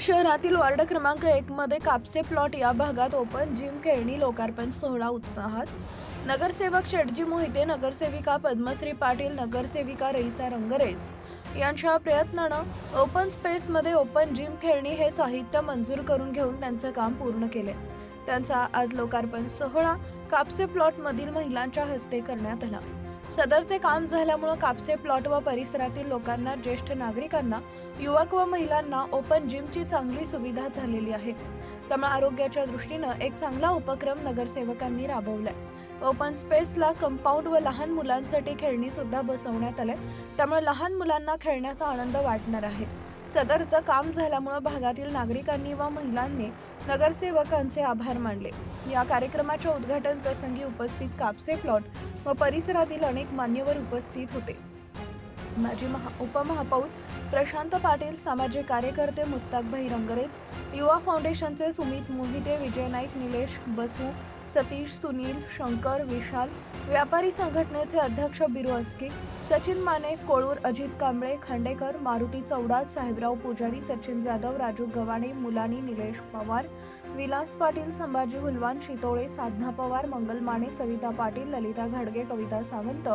शहरातील वार्ड क्रमांक एक मध्ये कापसे प्लॉट या भागात ओपन जिम खेळणी लोकार्पण सोहळा उत्साहात. नगरसेवक शेटजी मोहिते नगरसेविका पद्मश्री पाटील नगरसेविका रईसा रंगरेज. यांच्या प्रयत्नानं ओपन स्पेसमध्ये ओपन जिम खेळणी हे साहित्य मंजूर करून घेऊन त्यांचं काम पूर्ण केले. त्यांचा आज लोकार्पण सोहळा कापसे प्लॉटमधील महिलांच्या हस्ते करण्यात आला. सदरचे काम झाल्यामुळं कापसे प्लॉट व परिसरातील लोकांना ज्येष्ठ नागरिकांना युवक व महिलांना ओपन जिमची चांगली सुविधा झालेली आहे. त्यामुळे आरोग्याच्या दृष्टीनं एक चांगला उपक्रम नगरसेवकांनी राबवलाय. ओपन स्पेसला कंपाऊंड व लहान मुलांसाठी खेळणी सुद्धा बसवण्यात आले त्यामुळे लहान मुलांना खेळण्याचा आनंद वाटणार आहे. सदरचं काम झाल्यामुळं भागातील नागरिकांनी व महिलांनी नगरसेवकांचे आभार मानले. या कार्यक्रमाच्या उद्घाटन प्रसंगी उपस्थित कापसे प्लॉट व परिसरातील अनेक मान्यवर उपस्थित होते. माजी महा उपमहापौर प्रशांत पाटील सामाजिक कार्यकर्ते मुस्ताकभाई रंगरेज युवा फाउंडेशनचे सुमित मोहिते विजय नाईक निलेश बसू सतीश सुनील शंकर विशाल व्यापारी संघटनेचे अध्यक्ष बिरू सचिन माने कोळूर अजित कांबळे खांडेकर मारुती चौडास साहेबराव पुजारी सचिन जाधव राजू गवाणे मुलानी निलेश पवार विलास पाटील संभाजी हुलवान शितोळे साधना पवार मंगल माने सविता पाटील ललिता घाडगे कविता सावंत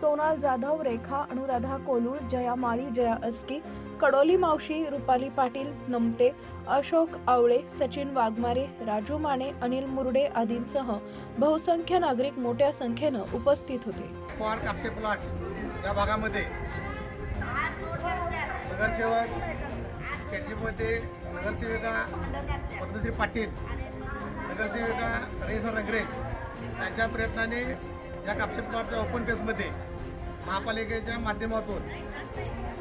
सोनाल जाधव रेखा अनुराधा कोलूळ जया माळी जया अस्की कडोली मावशी रुपाली पाटील नमटे अशोक आवळे सचिन वाघमारे राजू माने अनिल मुरडे आदींसह बहुसंख्य नागरिक मोठ्या संख्येनं उपस्थित होते. पवार कापसे प्लॉट या भागामध्ये नगरसेवक शेटजीमध्ये नगरसेविका पद्मश्री पाटील नगरसेविका रेसा रंगरे यांच्या प्रयत्नाने या कापशी प्लॉटच्या ओपन पेसमध्ये महापालिकेच्या माध्यमातून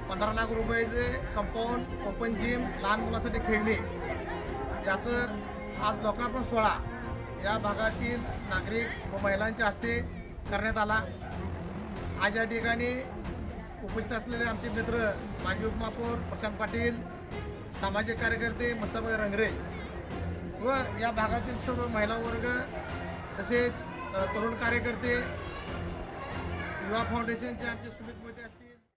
पंधरा लाख रुपयाचे कंपाऊंड ओपन जिम लहान मुलासाठी खेळणे याचं आज लोकार्पण सोहळा या भागातील नागरिक व महिलांच्या हस्ते करण्यात आला. आज या ठिकाणी उपस्थित असलेले आमचे मित्र माजी उपमहापौर प्रशांत पाटील सामाजिक कार्यकर्ते मुस्ताफा रंगरे व या भागातील सर्व महिला वर्ग तसेच तरुण कार्यकर्ते युवा फाउंडेशनचे आमचे सुमित मोहिते असतील.